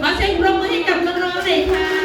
ขอเสียงปรบมือให้กับน้องๆหน่อยค่ะ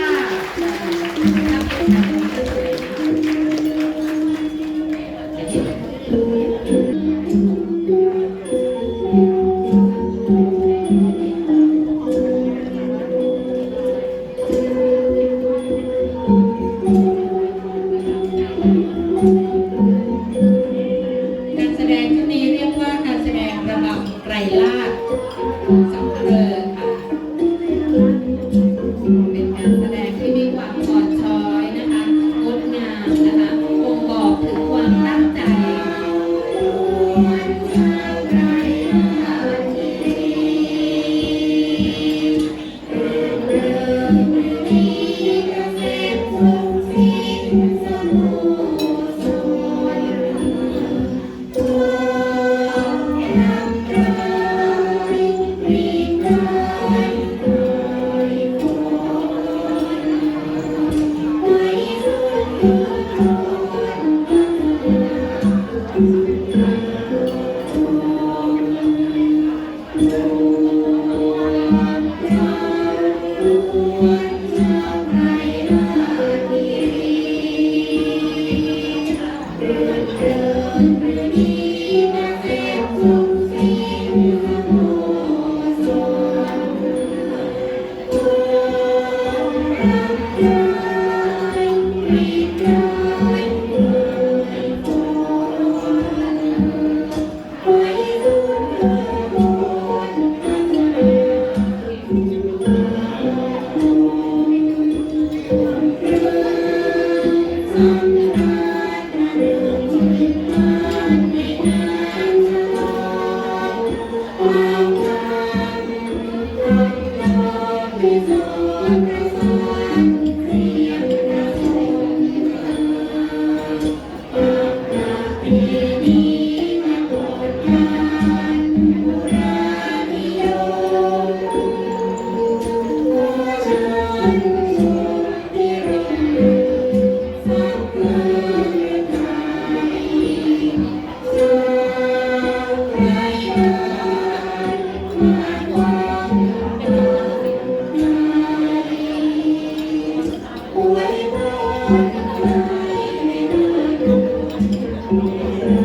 Thank.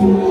you.